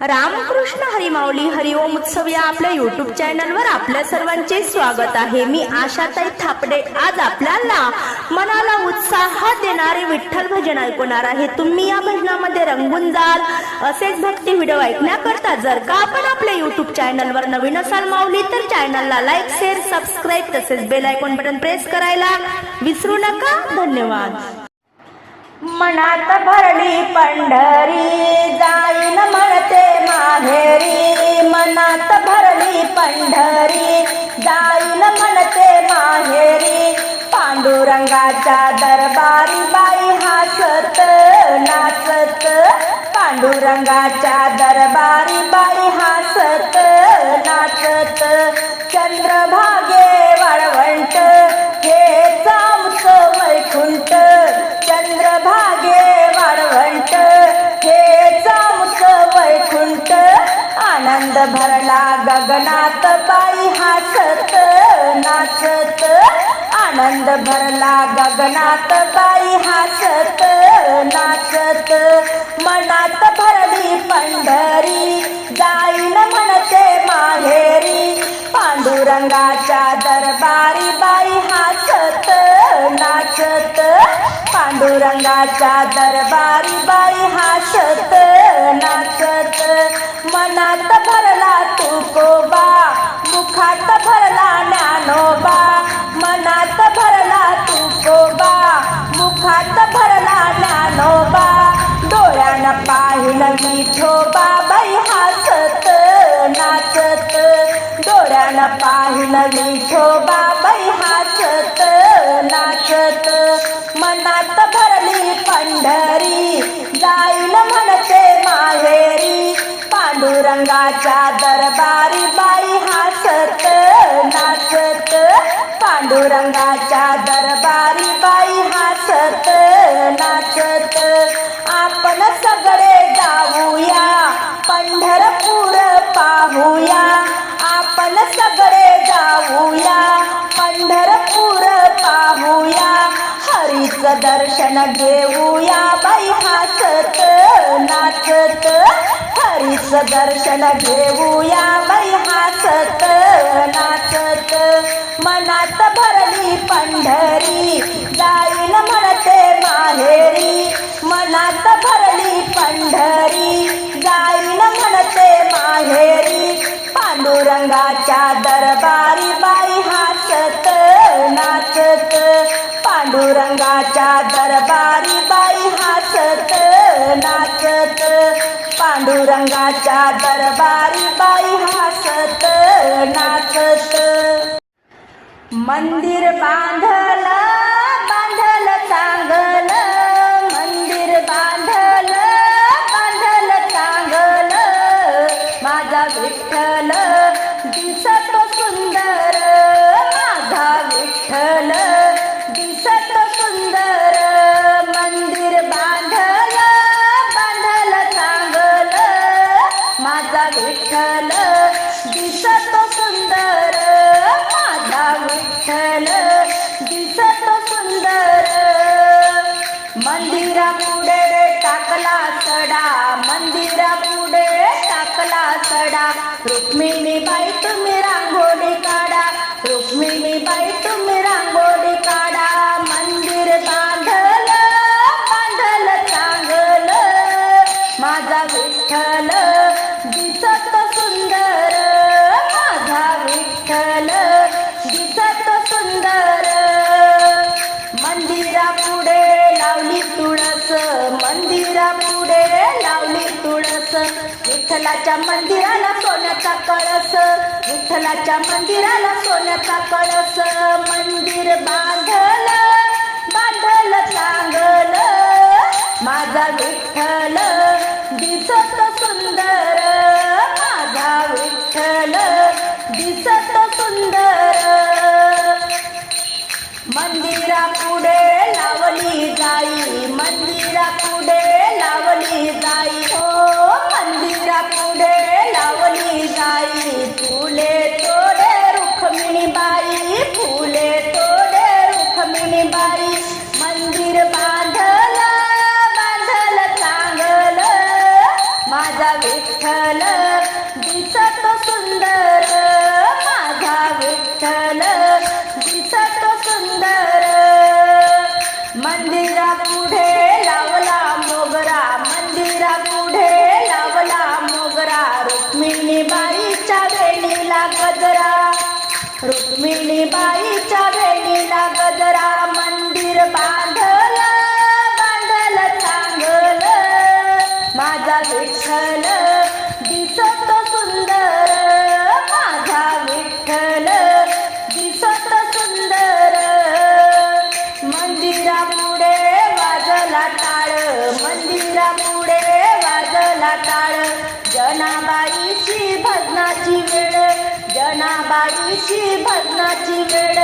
रामकृष्ण हरिमाऊली हरिओम उत्सव या आपल्या युट्यूब चॅनलवर आपल्या सर्वांचे स्वागत आहे. मी आशाताई थापडे. आज आपल्याला मनाला उत्साह देणारे विठ्ठल भजन ऐकवणार आहे. तुम्ही या भजनामध्ये रंगून जाल. असेच भक्ती व्हिडिओ ऐकण्याकरता जर का आपण आपल्या युट्यूब चॅनलवर नवीन असाल माऊली तर चॅनलला लाईक शेअर सबस्क्राईब तसेच बेल आयकॉन बटन प्रेस करायला विसरू नका. धन्यवाद. मनात भरली पंढरी जाईन म्हणते माहेरी. मनात भरली पंढरी जाईन म्हणते माहेरी. पांडुरंगाच्या दरबारी बाई हसत नाचत. पांडुरंगाच्या दरबारी बाई हसत नाचत. चंद्रभा भरला गगनात बाई हसत नाचत. आनंद भरला गगनात बाई हसत नाचत. मनात भरली पंढरी जाईन म्हणते माहेरी. पांडुरंगाच्या दरबारी बाई हसत नाचत. पांडुरंगाच्या दरबारी बाई हासत नाचत. मनात भरला तुकोबा मुखात भरला नानोबा मनात भरला तुकोबा मुखात भरला नानोबा डोळ्यानं पाहिन विठोबा बाई हासत नाचत. डोळ्यानं पाहिन विठोबा बाई हासत नाचत. मनात भरली पंढरी. जाईल म्हणते माहेरी. पांडुरंगाच्या दरबारी बाई हसत नाचत. पांडुरंगाच्या दरबारी बाई हसत नाचत. आपण सगळे जाऊया पंढरपूर पाहूया. हरीच दर्शन घेऊया बाई हसत नाचत. हरीच दर्शन घेऊया बाई हसत नाचत. मनात भरली पंढरी जाईल म्हणते माहेरी. मनात भरली पंढरी जाईल म्हणते माहेरी. पांडुरंगाच्या दरबारी बाई पांडुरंगाच्या दरबारी बाई हसत नाचत. पांडुरंगाच्या दरबारी बाई हसत नाचत. मंदिर बांधल विठ्ठल दिसत सुंदर माझा विठ्ठल दिसत सुंदर. मंदिरा पुढे टाकला सडा मंदिरा पुढे टाकला सडा. रुक्मिणी बाई तुम्ही रांगोळी काढा रुक्मिणी विठ्ठलाच्या मंदिराला सोन्याचा कळस. विठ्ठलाच्या मंदिराला सोन्याचा कळस. मंदिर बांधल बांधल चांगल. माझा विठ्ठल दिसत मंदिर बांधल बांधल चांगल. माझा विठ्ठल दिसत सुंदर. माझा विठ्ठल दिसत सुंदर. मंदिरा पुढे लावला मोगरा मंदिरा पुढे लावला मोगरा. रुक्मिणी बाईच्या वेणीला गजरा रुक्मिणी बाईच्या वेणीला गजरा. विठ्ठल दिसत सुंदर माझा विठ्ठल दिसत सुंदर. मंदिरापुढे वाजला टाळ मंदिरापुढे वाजला टाळ जनाबाईची भजनाची वेळ जनाबाईची भजनाची वेळ